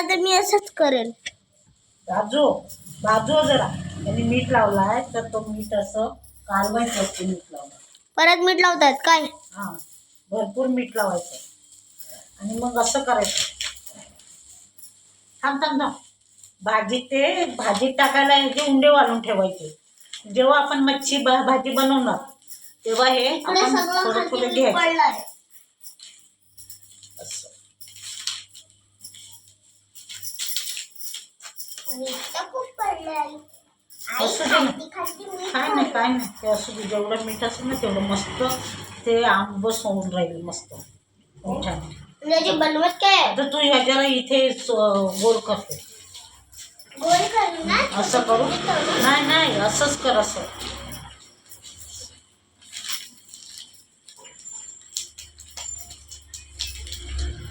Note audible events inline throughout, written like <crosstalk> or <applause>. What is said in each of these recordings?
ना तर मी असंच करेल. बाजू बाजू जरा. त्यांनी मीठ लावलाय तर तो मीठ असं कालवायचं असते मीठ लावून. परत मीठ लावतात काय? हां भरपूर मीठ लावायचं. आणि मग असं करायचं. थांब थांब थांब. भाजीत ते भाजीत टाकायला ह्याचे उंडे वाळून ठेवायचे. जेव्हा आपण मच्छी भाजी बनवणार तेव्हा हे आपण थोडं थोडं घ्यायचं. असं दे ना. काय नाही काय नाही. ते असं दे. जेवढं मीठ असेल ना तेवढं मस्त ते आंबस होऊन राहील मस्त. मिठाने म्हणजे बनवत काय? आता तू ह्याच्याला इथे स- गोल करते गोल करू ना? असं करू? नाही नाही असंच कर असं.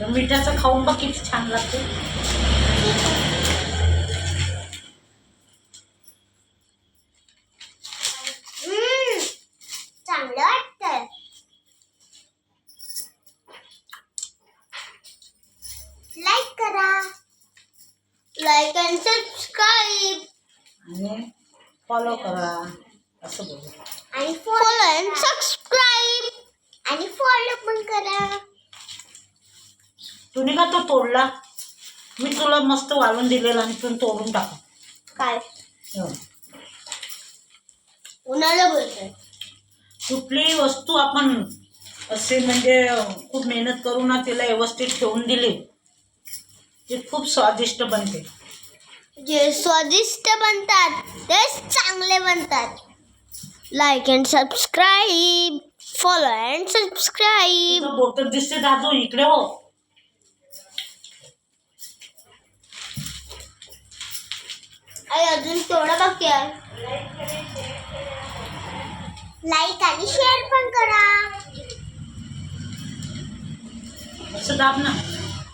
तर मिठाचं खाऊन बघ किती छान लागते. फॉलो करा. असं बोल. आणि फॉलो अँड सबस्क्राईब आणि फॉलो पण करा. तुम्ही का तो तोडला? मी तुला मस्त वाळून दिलेला आणि तू तोडून टाका. काय? हं. उन्हाला बोलतोय. कुठलीही वस्तू आपण असे म्हणजे खूप मेहनत करून ना तिला व्यवस्थित ठेवून दिली ती खूप स्वादिष्ट बनते. जे स्वादिष्ट बनतात तेच चांगले बनतात. Like and subscribe follow and subscribe बोट दिसते दादू इकडे हो. आई अजून तेवढं बाकी आहे. लाईक आणि शेअर पण करा. असं दाब ना.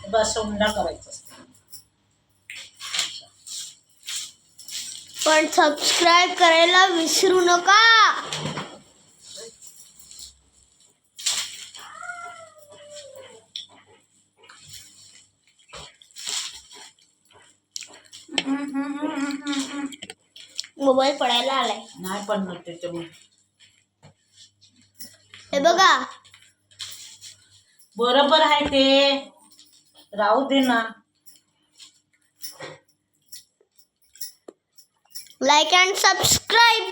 बस उंडा करायचा. पण सबस्क्राईब करायला विसरू नका. मोबाईल पडायला आलाय. नाही पडणार त्याच्यामुळे. हे बघा. बरोबर आहे ते. राहू दे ना. लाईक अँड सबस्क्राईब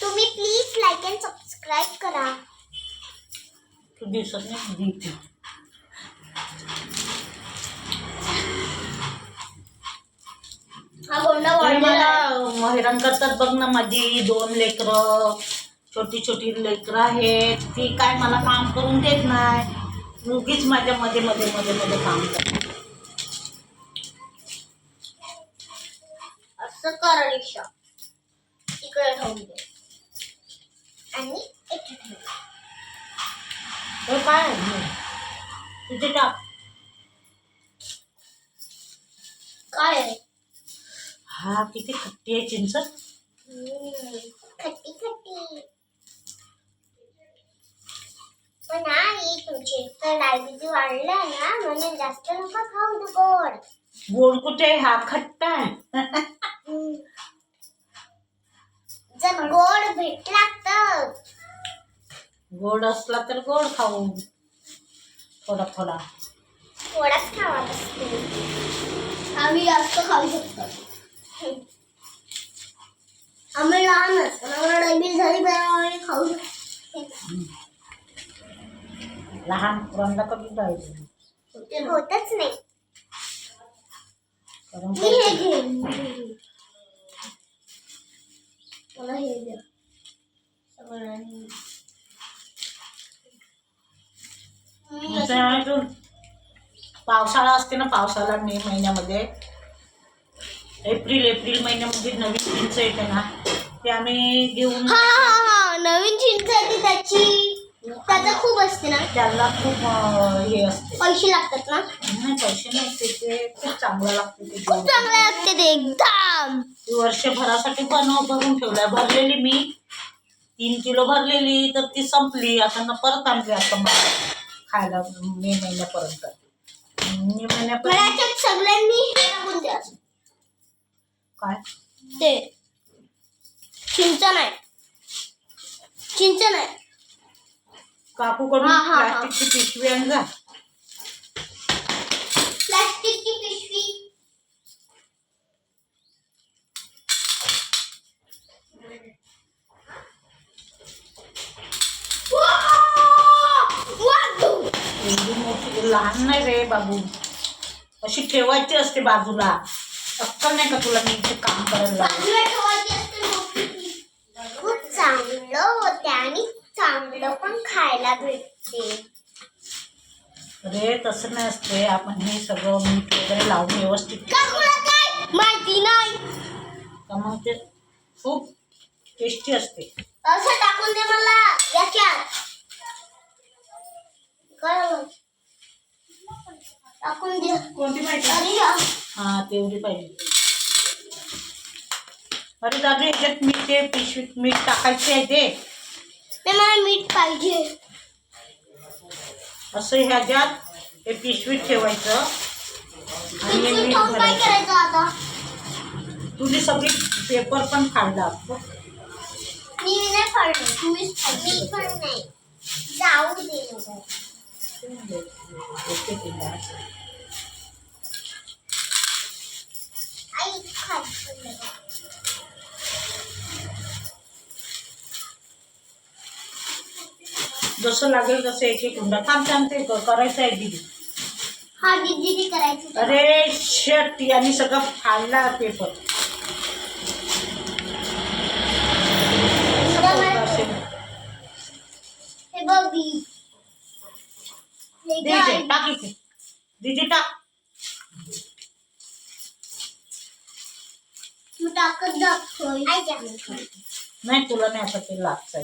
तुम्ही प्लीज लाईक अँड सबस्क्राईब करा. तू दिसत नाही देते हा गोंडा. मला हैराण करतात बघ ना माझी दोन लेकरं छोटी छोटी लेकरं आहेत. ती काय मला काम करून देत नाही. उगीच माझ्या मध्ये मध्ये मध्ये मध्ये काम करतात. असं कर रिक्षा इकडे ठेवून दे. आणि इथे ठेव. काय? तुझे टाक. काय हा किती खट्टी आहे चिंच. हम्म, खट्टी खट्टी. पण आई तर डायबिटीज़ ना म्हणून जास्त नका खाऊ तू गोड गोड कुठे हा खट्टा <laughs> गोड असला तर गोड खाऊ थोडा थोडा थोडाच खावा बसते आम्ही जास्त खाऊ शकतो आम्ही लहान असतो आम्हाला डायबिटीज झाली तर आम्ही खाऊ शकतो लहान पोरांना कधी जायचं होतच नाही कारण मी हे घेईन मी हे घेईन. मला हे द्या सगळं पावसाळा असते ना पावसाळा मे महिन्यामध्ये. एप्रिल एप्रिल महिन्यामध्ये नवीन चिंच येते ना ते आम्ही घेऊन हा हा हा नवीन चिंच आहे ती त्याची. त्याचं खूप असते ना. त्याला खूप हे असते. पैसे लागतात ना. नाही पैसे नाही ते खूप चांगलं लागते ते खूप. चांगले लागते ते एकदम. वर्षभरासाठी बनव भरून ठेवल्या. भरलेली मी. तीन किलो भरलेली तर ती संपली. आता परत आणली आता मला. खायला मे महिन्यापर्यंत. मे महिन्यापर्यंत सगळ्यांनी द्या. काय? ते. चिंचन आहे. चिंचन आहे. काकूकडून हा, हा, हा. प्लास्टिकची पिशवी आणजा प्लास्टिकची पिशवी. मोठी लहान नाही रे बाबू. अशी ठेवायची असते बाजूला. अक्कल नाही का तुला मी इथे काम करायला? खूप चांगलं होते आणि चांगलं पण खायला भेटते. अरे तसं नाही असते. आपण हे सगळं मीठ वगैरे लावून व्यवस्थित माहिती नाही? तर मग ते खूप टेस्टी असते. असं टाकून दे मला. याच्यात. टाकून दे कोणती या. हा? तेवढी पाहिजे अरे दादू याच्यात मीठ ते पिशवीत मीठ टाकायचे आहे ते ते मला मीठ पाहिजे असं ह्याच्यात ते पिशवीत ठेवायचं आणि हे मीठ ठेवून काय भरायचं करायचं आता तुझी सगळी पेपर पण फाडला मी नाही फाडलं तुम्हीच मी पण नाही जाऊ दे नको. जसं लागेल तसं एक एक हुंडा. थांब थांब ते क- करायचं आहे दीदी. हा दीदी करायची. अरे शट यांनी सगळं फाडला पेपर हे बघ बी. दीदी काय? टाक इथे. दीदी टाक. तू टाकत दाखव नाही तुला नाही आता ते लागतं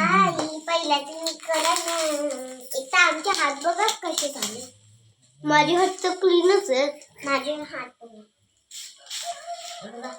आई पहिला तुम्ही करा ना एक तर आमचे हात बघा कसे झाले. माझे हात तर क्लीनच आहेत. माझे हात बघा.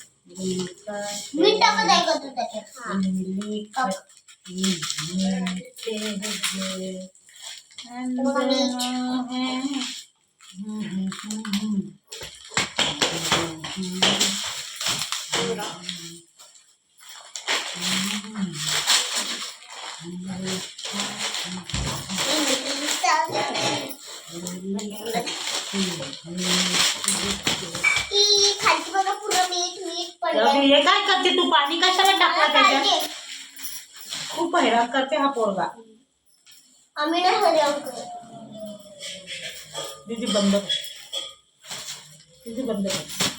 आहे का तू त्याच्यात हा ती खालची बघा पुरं मीठ मीठ पडलं. हे काय करते तू? पाणी कशाला टाकला त्याच्यात. खूप हैराण करते हा पोरगा. आम्ही नाही करत दीदी बंद कर. दीदी बंद कर.